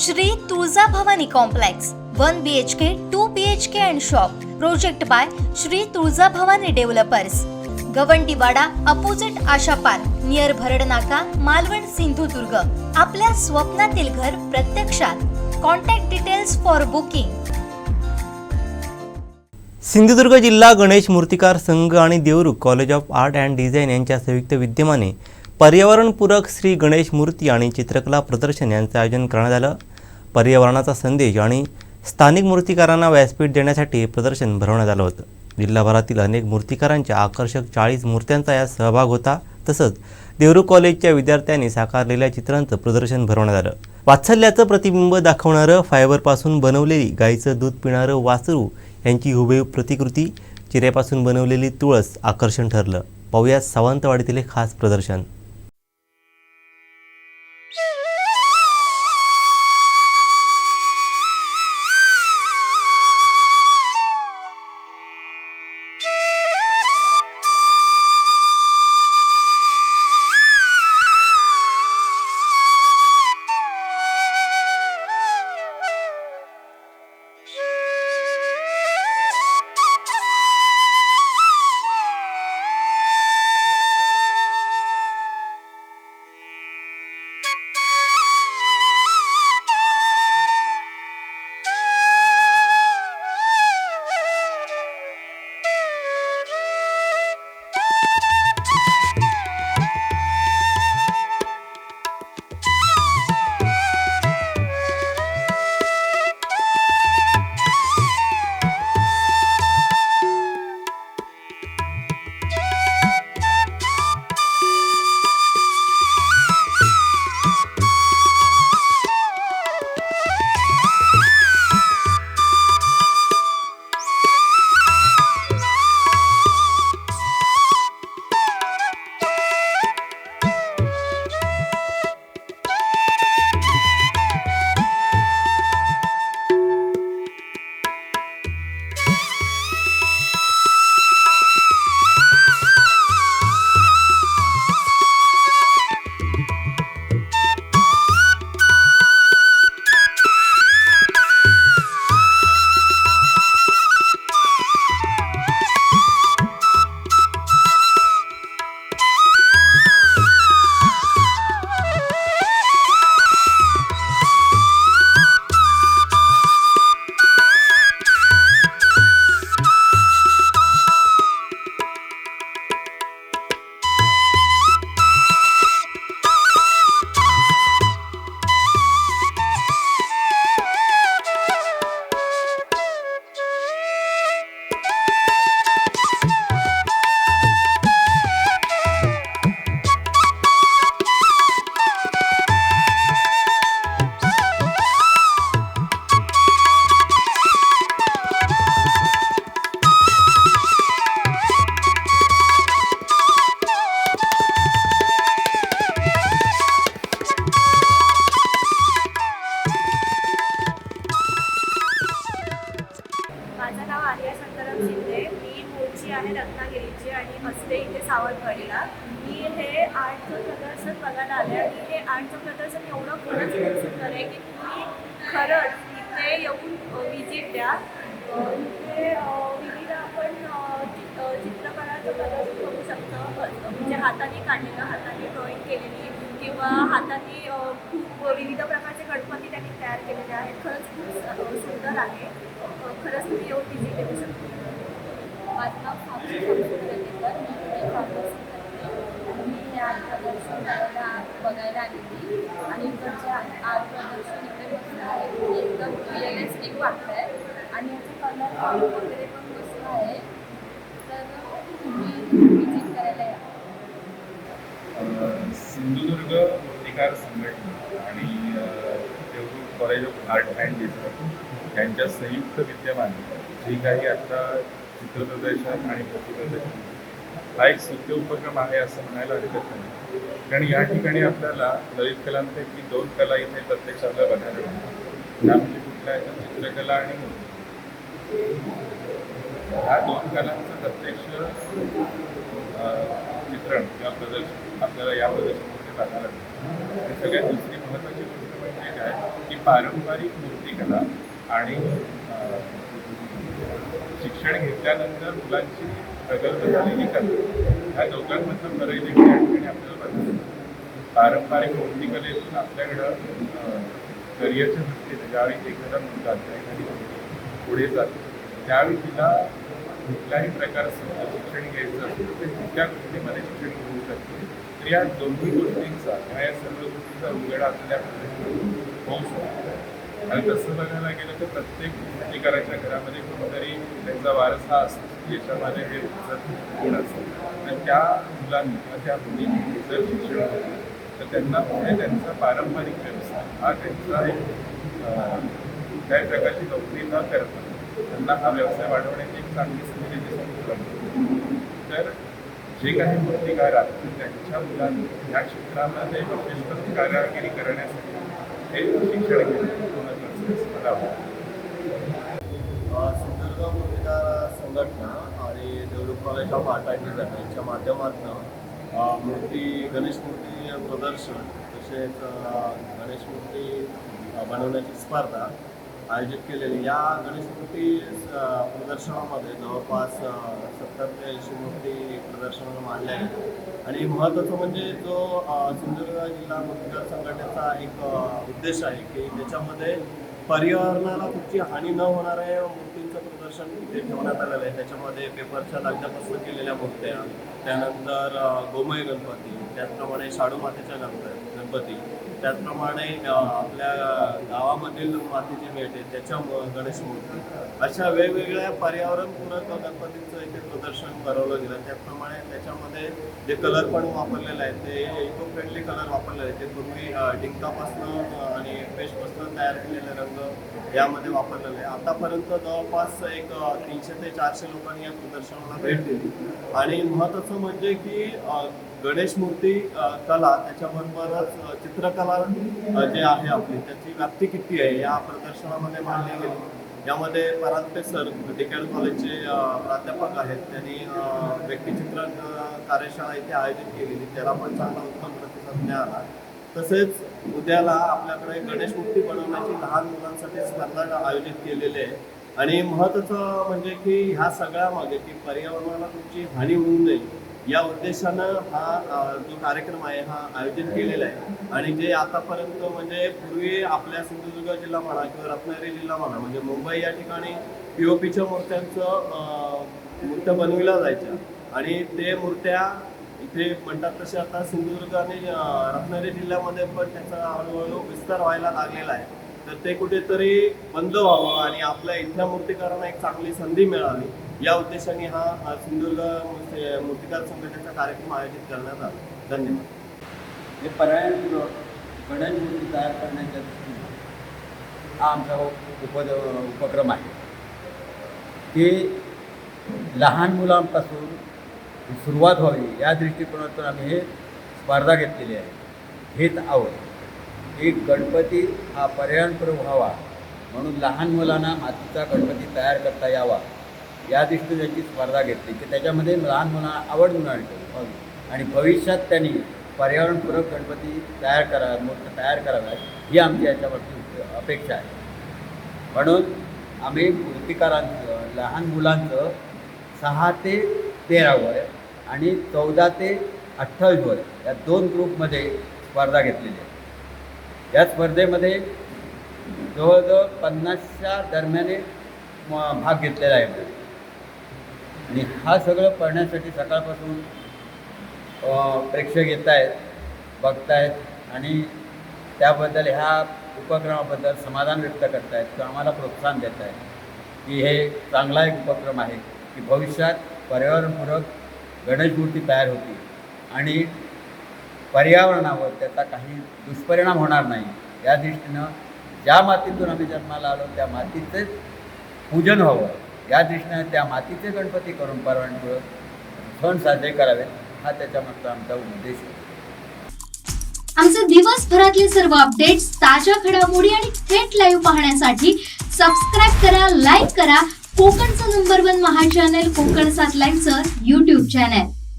Shri Tuljabhavani complex one B H K two B H K and shop project by Shri Tuljabhavani developers Gawandiwada opposite Asha park near Bharad Naka Malvan Sindhudurg. आपल्या स्वप्नातील घर प्रत्यक्षात. Contact details for booking Sindhudurg जिल्हा गणेश मूर्तिकार संघ आणि Devrukh college of art and design यांच्या संयुक्त विद्यमाने पर्यावरणपूरक श्री गणेश मूर्ती आणि चित्रकला प्रदर्शन यांचं आयोजन करण्यात आलं. पर्यावरणाचा संदेश आणि स्थानिक मूर्तिकारांना व्यासपीठ देण्यासाठी प्रदर्शन भरवण्यात आलं होतं. जिल्हाभरातील अनेक मूर्तिकारांच्या आकर्षक चाळीस मूर्त्यांचा यात सहभाग होता. तसंच देवरू कॉलेजच्या विद्यार्थ्यांनी साकारलेल्या चित्रांचं प्रदर्शन भरवण्यात आलं. वात्सल्याचं प्रतिबिंब दाखवणारं फायबरपासून बनवलेली गाईचं दूध पिणारं वासरू यांची हुबेहूब प्रतिकृती चिऱ्यापासून बनवलेली तुळस आकर्षण ठरलं. पाहुयात सावंतवाडीतील एक खास प्रदर्शन. बघायला आले आर्टचं प्रदर्शन एवढं खरंच खूप सुंदर आहे की तुम्ही खरंच इथे येऊन विजिट द्या तिथे इथे विविध आपण चित्रकलाचं प्रदर्शन करू शकतो. म्हणजे हाताने काढलेलं हाताने ड्रॉईंग केलेली किंवा हाताने खूप विविध प्रकारचे गणपती त्यांनी तयार केलेले आहेत. खरंच खूप सुंदर आहे. खरंच तुम्ही येऊन विजिट देऊ शकतो. माझं नाव साक्षी संस्कृतीकर मी या प्रदर्शन बघायला आलेली. आणि इकडचे आर्ट प्रदर्शन इकडे मस्त आहे. एकदम रिअलिस्टिक वाटत आहे आणि याचं कलर वगैरे पण मस्त आहे. तर तुम्ही विजिट करायला या. सिंधुदुर्ग मूर्तिकार संघटना आणि अ, college of art and design यांच्या संयुक्त विद्यमाने जे काही आता चित्रप्रदर्शन आणि प्रतिप्रदर्शन हा एक सुद्ध उपक्रम आहे असं म्हणायला हरकत नाही. कारण या ठिकाणी आपल्याला ललित कलांपैकी दोन कला इथे प्रत्यक्ष आपल्याला बघायला मिळतात. त्या म्हणजे कुठल्या आहेत तर चित्रकला आणि मूर्ती. ह्या दोन कलांचं प्रत्यक्ष चित्रण किंवा प्रदर्शन आपल्याला या प्रदर्शनामध्ये बघायला मिळतं. सगळ्यात दुसरी महत्त्वाची गोष्ट म्हणजे काय की पारंपरिक मूर्तिकला आणि शिक्षण घेतल्यानंतर मुलांची प्रगल्भ झालेली कला ह्या दोघांमधलं फरक देखील या ठिकाणी आपल्याला बघायला पारंपरिक पारंपरिक मूर्तिकलेतून आपल्याकडं करिअरच्या दृष्टीने ज्यावेळी एखादा मुलगा एखादी पुढे जातो त्यावेळी तिला कुठल्याही प्रकारचं शिक्षण घ्यायचं असेल तर कुठल्या गोष्टीमध्ये शिक्षण घेऊ शकते. तर या दोन्ही गोष्टींचा ह्या या सर्व गोष्टींचा उजेड आपल्या पद्धतीने होऊ शकतो. आणि तसं बघायला गेलं तर प्रत्येक मूर्तिकाराच्या घरामध्ये कुठेतरी त्यांचा वारसा असतो याच्यामध्ये हे गुण असतात आणि त्या मुलांनी किंवा त्या मुलींनी जर शिक्षण घेतलं तर त्यांना पुढे त्यांचा पारंपरिक व्यवसाय हा त्यांचा एक काही प्रकारची नोकरी न करता. त्यांना हा व्यवसाय वाढवण्याची एक चांगली संधी त्याची तर जे काही मूर्तिकार आहेत त्यांच्या मुलांनी या क्षेत्रामध्ये विशेष कारागिरी करण्यासाठी हे शिक्षण सिंधुदुर्ग मूर्तिकार संघटना आणि Devrup college of art and design यांच्या माध्यमातून मूर्ती गणेश मूर्ती प्रदर्शन तसेच गणेश मूर्ती बनवण्याची स्पर्धा आयोजित केलेली. या गणेश मूर्ती प्रदर्शनामध्ये जवळपास सत्तर ते ऐंशी मूर्ती प्रदर्शनाला मांडल्या आहेत. आणि महत्त्वाचं म्हणजे जो सिंधुदुर्ग जिल्हा मूर्तिकार संघटनेचा एक उद्देश आहे की त्याच्यामध्ये पर्यावरणाला कुठची हानी न होणाऱ्या मूर्तींचं प्रदर्शन इथे ठेवण्यात आलेलं आहे. त्याच्यामध्ये पेपरच्या दगडापासून केलेल्या मूर्त्या त्यानंतर गोमय गणपती त्याचप्रमाणे शाडू मातेच्या गणपती गणपती त्याचप्रमाणे आपल्या गावामधील मातीची भेट आहे त्याच्या गणेश मूर्ती. अशा वेगवेगळ्या पर्यावरणपूरक गणपतींचं इथे प्रदर्शन भरवलं गेलं. त्याचप्रमाणे त्याच्यामध्ये जे कलर पण वापरलेले आहेत ते इको फ्रेंडली कलर वापरलेले आहेत. ते पूर्वी डिंकापासनं आणि पेस्टपासनं तयार केलेले रंग यामध्ये वापरलेले आहे आतापर्यंत जवळपास एक तीनशे ते चारशे लोकांनी या प्रदर्शनाला भेट दिली. आणि महत्त्वाचं म्हणजे की गणेश मूर्ती कला त्याच्याबरोबरच चित्रकला जे आहे आपली त्याची व्याप्ती किती आहे या प्रदर्शनामध्ये मांडली गेली. यामध्ये परांजपे सर डिकेल कॉलेजचे प्राध्यापक आहेत. त्यांनी व्यक्तिचित्र कार्यशाळा इथे आयोजित केलेली. त्याला पण चांगला उत्तम प्रतिसाद मिळाला. तसेच उद्याला आपल्याकडे गणेश मूर्ती बनवण्याची लहान मुलांसाठी स्पर्धा आयोजित केलेली आहे. आणि महत्त्वाचं म्हणजे की ह्या सगळ्यामागे की पर्यावरणाला तुमची हानी होऊ नये या उद्देशानं हा जो कार्यक्रम आहे हा आयोजित केलेला आहे. आणि जे आतापर्यंत म्हणजे पूर्वी आपल्या सिंधुदुर्ग जिल्हा म्हणा किंवा रत्नागिरी जिल्हा म्हणा म्हणजे मुंबई या ठिकाणी पीओपीच्या मूर्त्यांचं मूर्त्या बनविल्या जायच्या आणि ते मूर्त्या इथे म्हणतात तसे आता सिंधुदुर्ग आणि रत्नागिरी जिल्ह्यामध्ये पण त्याचा हळूहळू विस्तार व्हायला लागलेला आहे. तर ते कुठेतरी बंद व्हावं आणि आपल्या इथल्या मूर्तिकारांना एक चांगली संधी मिळावी. या उद्देशाने हा सिंधुदुर्ग मूर्तिकार संघटनेचा कार्यक्रम आयोजित करण्यात आला. धन्यवाद. हे पर्यावरणपूरक गणेश मूर्ती तयार करण्याच्या दृष्टीने हा आमचा उपद उपक्रम आहे. की लहान मुलांपासून सुरुवात व्हावी या दृष्टिकोनातून आम्ही हे स्पर्धा घेतलेली आहे. घेत आहोत की गणपती हा पर्यावरणपूरक व्हावा म्हणून लहान मुलांना मातीचा गणपती तयार करता यावा. या दृष्टीने त्याची स्पर्धा घेतली की त्याच्यामध्ये लहान मुलांना आवड मिळाली. व्हावी आणि भविष्यात त्यांनी पर्यावरणपूरक गणपती तयार करा मूर्त तयार कराव्यात ही आमची याच्यावरती अपेक्षा आहे. म्हणून आम्ही मूर्तिकारांचं लहान मुलांचं सहा ते तेरा वय आणि चौदा ते अठ्ठावीस वय या दोन ग्रुपमध्ये स्पर्धा घेतलेली आहे. या स्पर्धेमध्ये जवळजवळ पन्नासच्या दरम्याने म- भाग घेतलेला आहे. आणि हा सगळं पळण्यासाठी सकाळपासून प्रेक्षक येत आहेत बघतायत आणि त्याबद्दल ह्या उपक्रमाबद्दल समाधान व्यक्त करतायत. किंवा आम्हाला प्रोत्साहन देत आहेत की हे चांगला एक उपक्रम आहे की भविष्यात पर्यावरणपूरक गणेश मूर्ती तयार होती आणि पर्यावरणावर त्याचा काही दुष्परिणाम होणार नाही. या दृष्टीनं ज्या मातीतून आम्ही जन्माला आलो त्या मातीचेच पूजन व्हावं. या दृष्टीनं त्या मातीचे गणपती करून पर्यावरणपूरक सण साजरे करावेत हा त्याच्यामधला आमचा उद्देश आहे. आमचे दिवसभरातले सर्व अपडेट्स ताज्या घडामोडी आणि थेट लाईव्ह पाहण्यासाठी सबस्क्राईब करा लाईक करा. कोकणचं नंबर वन महा चॅनल कोकण सात लाईनचं युट्यूब चॅनल